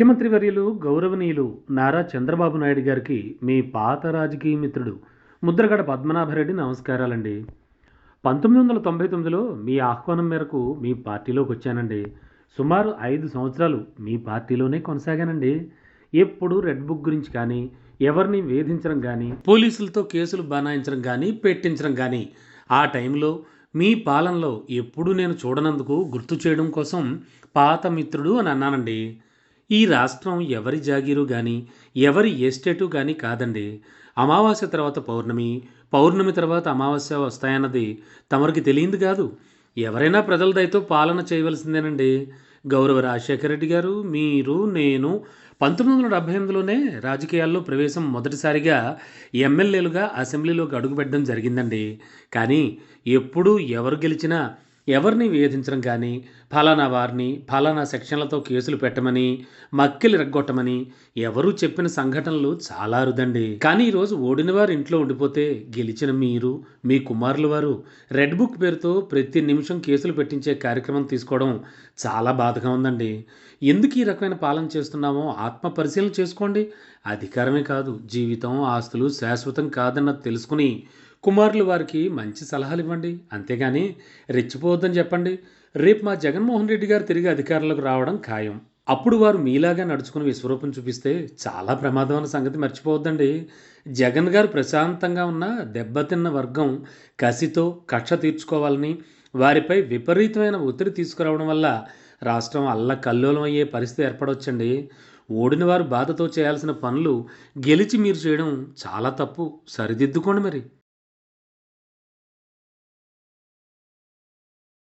ముఖ్యమంత్రి వర్యులు గౌరవనీయులు నారా చంద్రబాబు నాయుడు గారికి మీ పాత రాజకీయ మిత్రుడు ముద్రగడ పద్మనాభరెడ్డి నమస్కారాలండి. పంతొమ్మిది వందల తొంభై తొమ్మిదిలో మీ ఆహ్వానం మేరకు మీ పార్టీలోకి వచ్చానండి. సుమారు ఐదు సంవత్సరాలు మీ పార్టీలోనే కొనసాగానండి. ఎప్పుడు రెడ్ బుక్ గురించి కానీ ఎవరిని వేధించడం కానీ పోలీసులతో కేసులు బనాయించడం కానీ పెట్టించడం కానీ ఆ టైంలో మీ పాలనలో ఎప్పుడూ నేను చూడనందుకు గుర్తు చేయడం కోసం పాత మిత్రుడు అని అన్నానండి. ఈ రాష్ట్రం ఎవరి జాగీరు కానీ ఎవరి ఎస్టేటు కానీ కాదండి. అమావాస్య తర్వాత పౌర్ణమి పౌర్ణమి తర్వాత అమావాస్య వస్తాయన్నది తమరికి తెలియంది కాదు. ఎవరైనా ప్రజల దయతో పాలన చేయవలసిందేనండి. గౌరవ రాజశేఖర రెడ్డి గారు మీరు నేను పంతొమ్మిది వందల డెబ్బై ఎనిమిదిలోనే రాజకీయాల్లో ప్రవేశం మొదటిసారిగా ఎమ్మెల్యేలుగా అసెంబ్లీలోకి అడుగుపెట్టడం జరిగిందండి. కానీ ఎప్పుడు ఎవరు గెలిచినా ఎవరిని వేధించడం కానీ ఫలానా వారిని ఫలానా సెక్షన్లతో కేసులు పెట్టమని మక్కిలు రగ్గొట్టమని ఎవరూ చెప్పిన సంఘటనలు చాలా అరుదండి. కానీ ఈరోజు ఓడిన వారు ఇంట్లో ఉండిపోతే గెలిచిన మీరు మీ కుమారుల వారు రెడ్ బుక్ పేరుతో ప్రతి నిమిషం కేసులు పెట్టించే కార్యక్రమం తీసుకోవడం చాలా బాధగా ఉందండి. ఎందుకు ఈ రకమైన పాలన చేస్తున్నామో ఆత్మ పరిశీలన చేసుకోండి. అధికారమే కాదు జీవితం ఆస్తులు శాశ్వతం కాదన్నది తెలుసుకుని కుమారులు వారికి మంచి సలహాలు ఇవ్వండి. అంతేగాని రెచ్చిపోవద్దని చెప్పండి. రేపు మా జగన్మోహన్ రెడ్డి గారు తిరిగి అధికారంలోకి రావడం ఖాయం. అప్పుడు వారు మీలాగా నడుచుకుని విశ్వరూపం చూపిస్తే చాలా ప్రమాదమైన సంగతి మర్చిపోవద్దండి. జగన్ గారు ప్రశాంతంగా ఉన్న దెబ్బతిన్న వర్గం కసితో కక్ష తీర్చుకోవాలని వారిపై విపరీతమైన ఒత్తిడి తీసుకురావడం వల్ల రాష్ట్రం అల్ల కల్లోలం అయ్యే పరిస్థితి ఏర్పడవచ్చండి. ఓడిన వారు బాధతో చేయాల్సిన పనులు గెలిచి మీరు చేయడం చాలా తప్పు. సరిదిద్దుకోండి మరి.